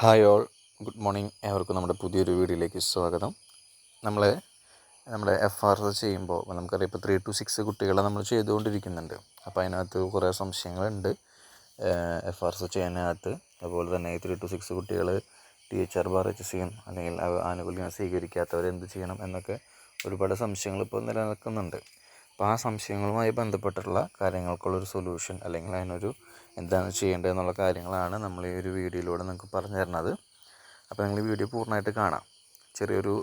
Hi all good morning ഏവർക്കും നമ്മുടെ പുതിയൊരു വീഡിയോയിലേക്ക് സ്വാഗതം. നമ്മൾ നമ്മുടെ എഫ് ആർ എസ് ചെയ്യുമ്പോൾ നമുക്കറിയാം ഇപ്പോൾ ത്രീ ടു സിക്സ് കുട്ടികളെ നമ്മൾ ചെയ്തുകൊണ്ടിരിക്കുന്നുണ്ട്. അപ്പോൾ അതിനകത്ത് കുറേ സംശയങ്ങളുണ്ട്. എഫ് ആർ എസ് ചെയ്യാനകത്ത് അതുപോലെ തന്നെ ത്രീ ടു സിക്സ് കുട്ടികൾ T H R bar H C M അല്ലെങ്കിൽ ആനുകൂല്യം സ്വീകരിക്കാത്തവർ എന്ത് ചെയ്യണം എന്നൊക്കെ ഒരുപാട് സംശയങ്ങൾ ഇപ്പോൾ നിലനിൽക്കുന്നുണ്ട്. അപ്പോൾ ആ സംശയങ്ങളുമായി ബന്ധപ്പെട്ടിട്ടുള്ള കാര്യങ്ങൾക്കുള്ളൊരു സൊല്യൂഷൻ അല്ലെങ്കിൽ അതിനൊരു എന്താണ് ചെയ്യേണ്ടത് എന്നുള്ള കാര്യങ്ങളാണ് നമ്മൾ ഈ ഒരു വീഡിയോയിലൂടെ നിങ്ങൾക്ക് പറഞ്ഞു തരുന്നത്. അപ്പോൾ നിങ്ങൾ ഈ വീഡിയോ പൂർണമായിട്ട് കാണാം. ചെറിയൊരു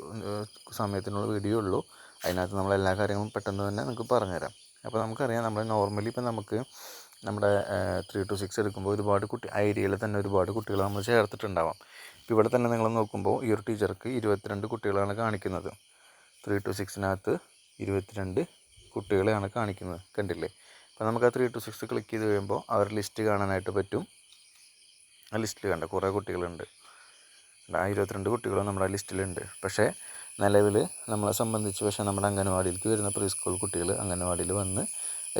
സമയത്തിനുള്ള വീഡിയോ ഉള്ളൂ. അതിനകത്ത് നമ്മൾ എല്ലാ കാര്യങ്ങളും പെട്ടെന്ന് തന്നെ നിങ്ങൾക്ക് പറഞ്ഞുതരാം അപ്പോൾ നമുക്കറിയാം നമ്മൾ നോർമലി ഇപ്പോൾ നമുക്ക് നമ്മുടെ ത്രീ ടു സിക്സ് എടുക്കുമ്പോൾ ഒരുപാട് കുട്ടി ഏരിയയിൽ തന്നെ ഒരുപാട് കുട്ടികൾ നമ്മൾ ചേർത്തിട്ടുണ്ടാവാം. ഇപ്പോൾ ഇവിടെ തന്നെ നിങ്ങൾ നോക്കുമ്പോൾ ഈ ഒരു ടീച്ചർക്ക് ഇരുപത്തിരണ്ട് കുട്ടികളാണ് കാണിക്കുന്നത്. ത്രീ ടു സിക്സിനകത്ത് ഇരുപത്തിരണ്ട് കുട്ടികളെയാണ് കാണിക്കുന്നത്. കണ്ടില്ലേ? അപ്പോൾ നമുക്ക് ആ ത്രീ ടു സിക്സ് ക്ലിക്ക് ചെയ്ത് കഴിയുമ്പോൾ അവരുടെ ലിസ്റ്റ് കാണാനായിട്ട് പറ്റും. ആ ലിസ്റ്റിൽ കണ്ട കുറേ കുട്ടികളുണ്ട്. ആ ഇരുപത്തിരണ്ട് കുട്ടികളും നമ്മുടെ ലിസ്റ്റിലുണ്ട് പക്ഷേ നിലവിൽ നമ്മളെ സംബന്ധിച്ച് പക്ഷേ നമ്മുടെ അംഗനവാടിയിലേക്ക് വരുന്ന പ്രീ സ്കൂൾ കുട്ടികൾ അംഗനവാടിയിൽ വന്ന്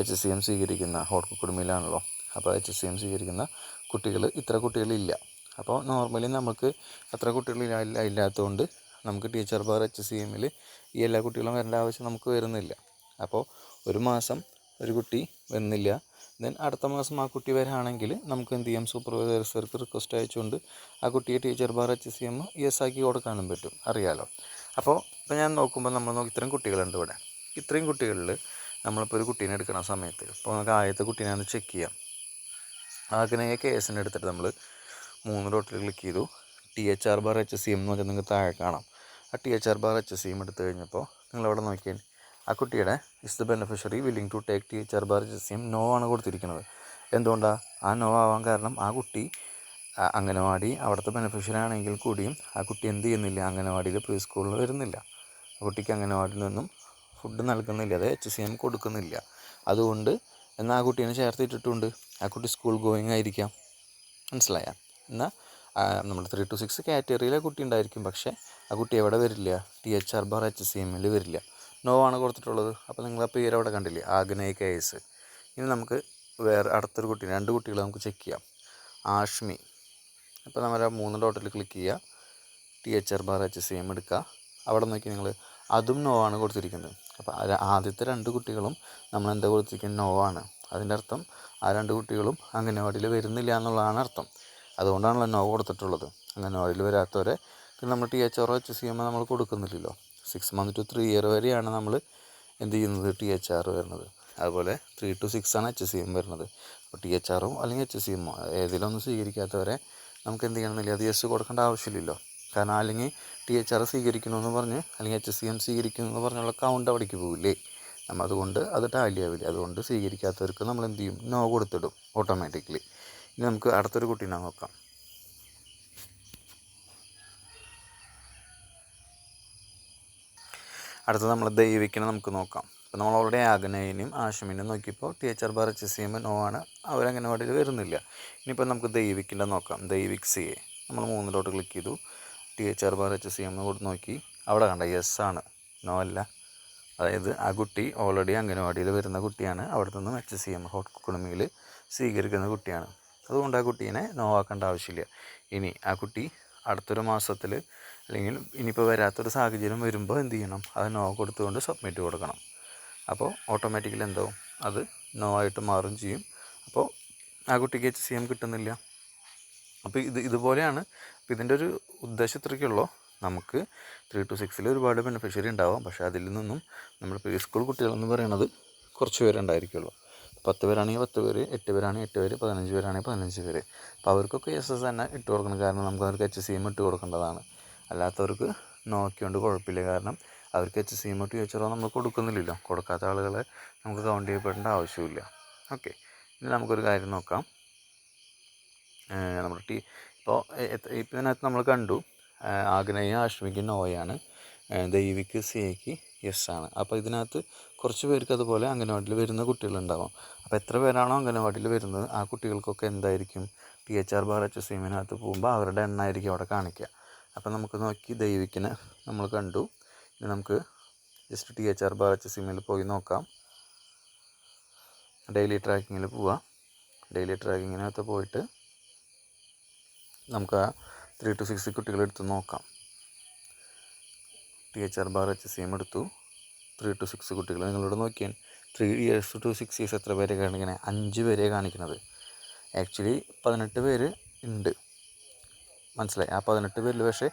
എച്ച് സി എം സ്വീകരിക്കുന്ന ഹോട്ട് കുടുംബയിലാണല്ലോ അപ്പോൾ എച്ച് സി എം സ്വീകരിക്കുന്ന കുട്ടികൾ ഇത്ര കുട്ടികളില്ല. അപ്പോൾ നോർമലി നമുക്ക് അത്ര കുട്ടികളില്ല ഇല്ലാത്തതുകൊണ്ട് നമുക്ക് ബാർ എച്ച് സി എമ്മിൽ ഈ എല്ലാ കുട്ടികളും വരേണ്ട ആവശ്യം നമുക്ക് വരുന്നില്ല. അപ്പോൾ ഒരു മാസം ഒരു കുട്ടി വന്നില്ല. ദെൻ അടുത്ത മാസം ആ കുട്ടി വരാണെങ്കിൽ നമുക്ക് എന്ത് ചെയ്യാം? സൂപ്പർവൈസർക്ക് റിക്വസ്റ്റ് അയച്ചുകൊണ്ട് ആ കുട്ടിയെ teacher bar H C M S ആക്കി കൊടുക്കാനും പറ്റും. അറിയാലോ. അപ്പോൾ ഇപ്പോൾ ഞാൻ നോക്കുമ്പോൾ നമ്മൾ നോക്കി ഇത്രയും കുട്ടികളുണ്ട് ഇവിടെ. ഇത്രയും കുട്ടികളിൽ നമ്മളിപ്പോൾ ഒരു കുട്ടീനെ എടുക്കണ സമയത്ത്. ഇപ്പോൾ നമുക്ക് ആദ്യത്തെ കുട്ടീനെ ഒന്ന് ചെക്ക് ചെയ്യാം. അങ്ങനെ കേസിനെ എടുത്തിട്ട് നമ്മൾ മൂന്ന് ഡോട്ടിൽ ക്ലിക്ക് ചെയ്തു. T H R bar H C M എന്ന് പറഞ്ഞാൽ നിങ്ങൾക്ക് താഴെ കാണാം. ആ T H R bar H C M എടുത്തു കഴിഞ്ഞപ്പോൾ നിങ്ങളവിടെ നോക്കിയാൽ ആ കുട്ടിയുടെ is the beneficiary willing to take T H R bar H C no ആണ് കൊടുത്തിരിക്കുന്നത്. എന്തുകൊണ്ടാണ് ആ നോ ആവാൻ കാരണം ആ കുട്ടി അംഗനവാടി അവിടുത്തെ ബെനിഫിഷ്യറി ആണെങ്കിൽ കൂടിയും ആ കുട്ടി എന്ത് ചെയ്യുന്നില്ല? അംഗനവാടിയിൽ പ്രീ സ്കൂളിൽ വരുന്നില്ല. ആ കുട്ടിക്ക് അംഗനവാടിയിൽ നിന്നും ഫുഡ് നൽകുന്നില്ല. അത് എച്ച് സി എം കൊടുക്കുന്നില്ല. അതുകൊണ്ട് എന്നാൽ ആ കുട്ടീനെ ചേർത്തിട്ടിട്ടുണ്ട്? ആ കുട്ടി സ്കൂൾ ഗോയിങ് ആയിരിക്കാം. മനസ്സിലായ? എന്നാൽ നമ്മുടെ ത്രീ ടു സിക്സ് കാറ്റഗറിയിലെ കുട്ടി ഉണ്ടായിരിക്കും. പക്ഷേ ആ കുട്ടി എവിടെ വരില്ല? T H R bar H C എമ്മിൽ വരില്ല. നോ ആണ് കൊടുത്തിട്ടുള്ളത്. അപ്പോൾ നിങ്ങൾ ആ പേര് അവിടെ കണ്ടില്ലേ? ആഗ്നേയ കേസ്. ഇനി നമുക്ക് വേറെ അടുത്തൊരു കുട്ടി രണ്ട് കുട്ടികളെ നമുക്ക് ചെക്ക് ചെയ്യാം. ആഷ്മി. അപ്പോൾ നമ്മൾ ആ മൂന്ന് ഡോട്ടിൽ ക്ലിക്ക് ചെയ്യുക T H R bar H C M എടുക്കുക അവിടെ നോക്കി നിങ്ങൾ അതും നോ ആണ് കൊടുത്തിരിക്കുന്നത് അപ്പോൾ ആദ്യത്തെ രണ്ട് കുട്ടികളും നമ്മൾ എന്താ കൊടുത്തിരിക്കുന്നത്? നോ ആണ് അതിന്റെ അർത്ഥം ആ രണ്ട് കുട്ടികളും അംഗനവാടിയിൽ വരുന്നില്ല എന്നുള്ളതാണ് അർത്ഥം. അതുകൊണ്ടാണല്ലോ നോ കൊടുത്തിട്ടുള്ളത്. അംഗനവാടിയിൽ വരാത്തവരെ. നമ്മൾ T H R H C M നമ്മൾ കൊടുക്കുന്നില്ലല്ലോ. Six month to three year വരെയാണ് നമ്മൾ എന്ത് ചെയ്യുന്നത്? ടി എച്ച് ആർ വരുന്നത്. അതുപോലെ ത്രീ ടു സിക്സ് ആണ് എച്ച് സി എം വരുന്നത്. അപ്പോൾ ടി എച്ച് ആറും അല്ലെങ്കിൽ എച്ച് സി എമ്മോ ഏതിലൊന്നും സ്വീകരിക്കാത്തവരെ നമുക്ക് എന്ത് ചെയ്യണമെന്നില്ല. അത് എസ് കൊടുക്കേണ്ട ആവശ്യമില്ലല്ലോ. കാരണം അല്ലെങ്കിൽ ടി എച്ച് ആർ സ്വീകരിക്കണമെന്ന് പറഞ്ഞ് അല്ലെങ്കിൽ എച്ച് സി എം സ്വീകരിക്കുന്നു എന്ന് പറഞ്ഞുള്ള കൗണ്ട് അവിടേക്ക് പോകില്ലേ നമ്മൾ അതുകൊണ്ട് അത് ടാലി ആവില്ല. അതുകൊണ്ട് സ്വീകരിക്കാത്തവർക്ക് നമ്മൾ എന്ത് ചെയ്യും? നോ കൊടുത്തിടും ഓട്ടോമാറ്റിക്കലി ഇനി നമുക്ക് അടുത്തൊരു കുട്ടീനെ നോക്കാം. അടുത്തത് നമ്മൾ ദൈവിക്കിനെ നമുക്ക് നോക്കാം. അപ്പോൾ നമ്മൾ ഓൾറെഡി ആഗ്നേയനും ആശമിനും നോക്കിയപ്പോൾ T H R bar H C M no ആണ് അവരങ്ങനവാടിയിൽ വരുന്നില്ല. ഇനിയിപ്പോൾ നമുക്ക് ദൈവിക്കിന്റെ നോക്കാം. Daivik C A. നമ്മൾ മൂന്നിലോട്ട് ക്ലിക്ക് ചെയ്തു. T H R bar H C M കൂടെ നോക്കി. അവിടെ കണ്ട യെസ് ആണ്. നോ അല്ല. അതായത് ആ കുട്ടി ഓൾറെഡി അംഗനവാടിയിൽ വരുന്ന കുട്ടിയാണ്. അവിടെ നിന്നും എച്ച് സി എം ഹോട്ട് കുടുംബയിൽ സ്വീകരിക്കുന്ന കുട്ടിയാണ്. അതുകൊണ്ട് ആ കുട്ടീനെ നോ ആക്കേണ്ട ആവശ്യമില്ല. ഇനി ആ കുട്ടി അടുത്തൊരു മാസത്തിൽ അല്ലെങ്കിൽ ഇനിയിപ്പോൾ വരാത്തൊരു സാഹചര്യം വരുമ്പോൾ എന്ത് ചെയ്യണം? അത് നോ കൊടുത്തുകൊണ്ട് സബ്മിറ്റ് കൊടുക്കണം. അപ്പോൾ ഓട്ടോമാറ്റിക്കലി എന്താവും അത് നോ ആയിട്ട് മാറും ചെയ്യും. അപ്പോൾ ആ കുട്ടിക്ക് എച്ച് സി എം കിട്ടുന്നില്ല. അപ്പോൾ ഇത് ഇതുപോലെയാണ്. അപ്പോൾ ഇതിന്റെ ഒരു ഉദ്ദേശം ഇത്രയ്ക്കുള്ളൂ. നമുക്ക് ത്രീ ടു സിക്സിൽ ഒരുപാട് ബെനിഫിഷ്യറി ഉണ്ടാവാം. പക്ഷേ അതിൽ നിന്നും നമ്മൾ പ്രീ സ്കൂൾ കുട്ടികളെന്ന് പറയുന്നത് കുറച്ച് പേരെ ഉണ്ടായിരിക്കുള്ളൂ. പത്ത് പേരാണെങ്കിൽ പത്ത് പേര് എട്ട് പേരാണെങ്കിൽ എട്ട് പേര് പതിനഞ്ച് പേരാണെങ്കിൽ പതിനഞ്ച് പേര്. അപ്പോൾ അവർക്കൊക്കെ എസ് എസ് തന്നെ ഇട്ട് കൊടുക്കണം. കാരണം നമുക്ക് അവർക്ക് എച്ച് സി ഇട്ട് കൊടുക്കേണ്ടതാണ്. അല്ലാത്തവർക്ക് നോക്കിയോണ്ട് കുഴപ്പമില്ല. കാരണം അവർക്ക് എച്ച് സി എം ഇട്ട് ചോദിച്ചാൽ നമ്മൾ കൊടുക്കുന്നില്ലല്ലോ. കൊടുക്കാത്ത ആളുകളെ നമുക്ക് കൗണ്ട് ചെയ്യപ്പെടേണ്ട ആവശ്യമില്ല. ഓക്കെ ഇനി നമുക്കൊരു കാര്യം നോക്കാം. നമ്മുടെ ടീ ഇപ്പോൾ ഇപ്പം ഇതിനകത്ത് നമ്മൾ കണ്ടു. ആഗ്നേയ നോയാണ് ഏഹ് ദൈവിക്ക് സിയയ്ക്ക് യെസ് ആണ് അപ്പോൾ ഇതിനകത്ത് കുറച്ച് പേർക്ക് അതുപോലെ അംഗനവാടിയിൽ വരുന്ന കുട്ടികളുണ്ടാവാം. അപ്പോൾ എത്ര പേരാണോ അംഗനവാടിയിൽ വരുന്നത് ആ കുട്ടികൾക്കൊക്കെ എന്തായിരിക്കും? T H R bar H സിമിനകത്ത് പോകുമ്പോൾ അവരുടെ എണ്ണമായിരിക്കും അവിടെ കാണിക്കുക. അപ്പോൾ നമുക്ക് നോക്കി ദൈവിക്കിനെ നമ്മൾ കണ്ടു. ഇനി നമുക്ക് just T H R bar H Simil പോയി നോക്കാം. ഡെയിലി ട്രാക്കിങ്ങിൽ പോവാം. ഡെയിലി ട്രാക്കിങ്ങിനകത്ത് പോയിട്ട് നമുക്ക് ആ ത്രീ ടു സിക്സ് കുട്ടികളെടുത്ത് നോക്കാം. T H R bar H സിയും എടുത്തു. ത്രീ ടു സിക്സ് കുട്ടികൾ നിങ്ങളിവിടെ നോക്കിയാൽ three years to six years എത്ര പേരെ കാണിക്കണേ? അഞ്ച് പേരെ കാണിക്കുന്നത് ആക്ച്വലി പതിനെട്ട് പേര് ഉണ്ട് മനസ്സിലായി? ആ പതിനെട്ട് പേരിൽ പക്ഷേ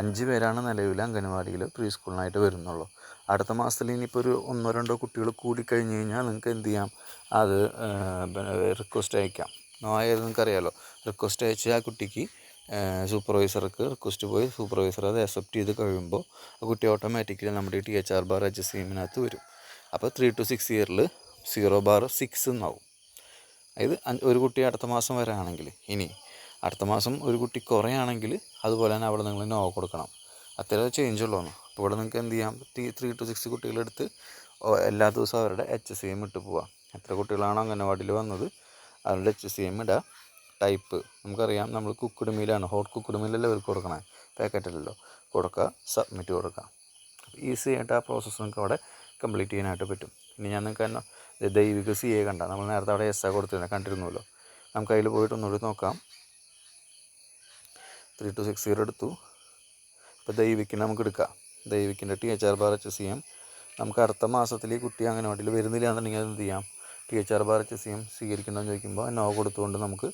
അഞ്ച് പേരാണ് നിലവിൽ അംഗനവാടിയിൽ പ്രീ സ്കൂളിനായിട്ട് വരുന്നുള്ളൂ. അടുത്ത മാസത്തിൽ ഇനിയിപ്പോൾ ഒരു ഒന്നോ രണ്ടോ കുട്ടികൾ കൂടി കഴിഞ്ഞ് കഴിഞ്ഞാൽ നിങ്ങൾക്ക് എന്ത് ചെയ്യാം? അത് റിക്വസ്റ്റ് അയക്കാം. നോയത് നിങ്ങൾക്കറിയാമല്ലോ റിക്വസ്റ്റ് അയച്ച് ആ കുട്ടിക്ക് സൂപ്പർവൈസർക്ക് റിക്വസ്റ്റ് പോയി. സൂപ്പർവൈസർ അത് അക്സെപ്റ്റ് ചെയ്ത് കഴിയുമ്പോൾ ആ കുട്ടി ഓട്ടോമാറ്റിക്കലി നമ്മുടെ T H R bar H S വരും. അപ്പോൾ ത്രീ ടു സിക്സ് ഇയറിൽ സീറോ ബാർ സിക്സ് എന്നാവും. അതായത് ഒരു കുട്ടി അടുത്ത മാസം വരാണെങ്കിൽ ഇനി അടുത്ത മാസം ഒരു കുട്ടി കുറയാണെങ്കിൽ അതുപോലെ തന്നെ അവിടെ നിങ്ങൾ നോ കൊടുക്കണം. അത്ര ചേഞ്ച് ഉള്ളതാണ് അപ്പോൾ ഇവിടെ നിങ്ങൾക്ക് എന്ത് ചെയ്യാം? ത്രീ ടു സിക്സ് കുട്ടികളെടുത്ത് എല്ലാ ദിവസവും അവരുടെ എച്ച് സി എം ഇട്ട് പോവാം. എത്ര കുട്ടികളാണോ അങ്ങനെ അംഗനവാടിയിൽ വന്നത് അവരുടെ എച്ച് സി എം ഇടുക ടൈപ്പ് നമുക്കറിയാം നമ്മൾ കുക്കുഡ് മീലാണ് ഹോട്ട് കുക്കുഡ് മീലല്ലേ അവർക്ക് കൊടുക്കണേ? പാക്കറ്റിലല്ലോ കൊടുക്കുക സബ്മിറ്റ് കൊടുക്കുക. ഈസി ആയിട്ട് ആ പ്രോസസ്സ് നിങ്ങൾക്ക് അവിടെ കംപ്ലീറ്റ് ചെയ്യാനായിട്ട് പറ്റും. ഇനി ഞാൻ നിങ്ങൾക്ക് തന്നെ ദൈവിക സി എ കണ്ട. നമ്മൾ നേരത്തെ അവിടെ എസ് ആ കൊടുത്തിരുന്നത് കണ്ടിരുന്നല്ലോ. നമുക്ക് അതിൽ പോയിട്ട് ഒന്നുകൂടി നോക്കാം. ത്രീ ടു സിക്സ് സീറോ എടുത്തു. ഇപ്പോൾ ദൈവിക്കിനെ നമുക്ക് എടുക്കാം. ദൈവിക്കിന്റെ T H R bar H C M നമുക്ക് അടുത്ത മാസത്തിൽ ഈ കുട്ടി അംഗനവാടിയിൽ വരുന്നില്ല എന്നുണ്ടെങ്കിൽ അത് എന്ത് ചെയ്യാം? T H R bar H C M സ്വീകരിക്കണമെന്ന് ചോദിക്കുമ്പോൾ നോ കൊടുത്തുകൊണ്ട് നമുക്ക്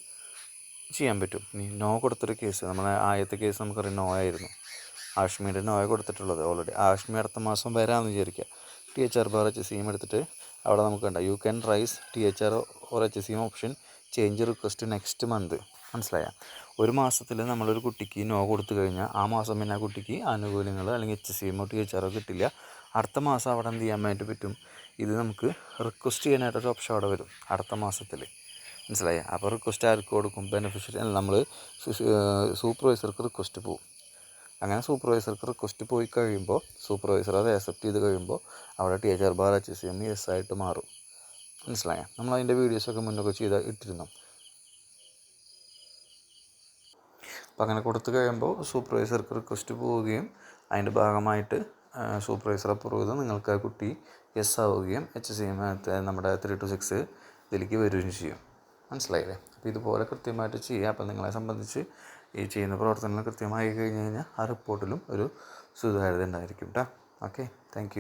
ചെയ്യാൻ പറ്റും. ഇനി നോ കൊടുത്തൊരു കേസ് നമ്മളെ ആദ്യത്തെ കേസ് നമുക്കറിയാം നോ ആയിരുന്നു. ആഷ്മിയുടെ നോയ കൊടുത്തിട്ടുള്ളത് ഓൾറെഡി ആഷ്മി അടുത്ത മാസം വരാമെന്ന് വിചാരിക്കുക T H R bar H സിയും എടുത്തിട്ട് അവിടെ നമുക്ക് കണ്ട. You can raise T H R or H സിയും option change request next month മനസ്സിലായ? ഒരു മാസത്തിൽ നമ്മളൊരു കുട്ടിക്ക് നോ കൊടുത്തു കഴിഞ്ഞാൽ ആ മാസം പിന്നെ ആ കുട്ടിക്ക് ആനുകൂല്യങ്ങൾ അല്ലെങ്കിൽ എച്ച് സി എമ്മോ ടി എച്ച് ആറോ കിട്ടില്ല. അടുത്ത മാസം അവിടെ എന്ത് ചെയ്യാൻ വേണ്ടി പറ്റും? ഇത് നമുക്ക് റിക്വസ്റ്റ് ചെയ്യാനായിട്ടൊരു ഓപ്ഷൻ അവിടെ വരും. അടുത്ത മാസത്തിൽ മനസ്സിലായ? അപ്പോൾ റിക്വസ്റ്റ് ആർക്ക് കൊടുക്കും? ബെനിഫിഷ്യറി അല്ല നമ്മൾ സൂപ്പർവൈസർക്ക് റിക്വസ്റ്റ് പോകും അങ്ങനെ സൂപ്പർവൈസർക്ക് റിക്വസ്റ്റ് പോയി കഴിയുമ്പോൾ സൂപ്പർവൈസർ അത് ആക്സെപ്റ്റ് ചെയ്ത് കഴിയുമ്പോൾ അവിടെ T H R bar H C M S ആയിട്ട് മാറും. മനസ്സിലായ? നമ്മൾ അതിന്റെ വീഡിയോസൊക്കെ മുന്നൊക്കെ ചെയ്ത് ഇട്ടിരുന്നു. അപ്പോൾ അങ്ങനെ കൊടുത്തു കഴിയുമ്പോൾ സൂപ്പർവൈസർക്ക് റിക്വസ്റ്റ് പോവുകയും അതിന്റെ ഭാഗമായിട്ട് സൂപ്പർവൈസർ അപ്രൂവ് ചെയ്ത് നിങ്ങൾക്ക് ആ കുട്ടി എസ് ആവുകയും എച്ച് സി എം നമ്മുടെ ത്രീ ടു സിക്സ് ഇതിലേക്ക് വരികയും ചെയ്യും. മനസ്സിലായില്ലേ? അപ്പോൾ ഇതുപോലെ കൃത്യമായിട്ട് ചെയ്യുക അപ്പോൾ നിങ്ങളെ സംബന്ധിച്ച് ഈ ചെയ്യുന്ന പ്രവർത്തനങ്ങൾ കൃത്യമായി കഴിഞ്ഞ് കഴിഞ്ഞാൽ ആ റിപ്പോർട്ടിലും ഒരു സുതാര്യത ഉണ്ടായിരിക്കും കേട്ടോ ഓക്കെ. താങ്ക്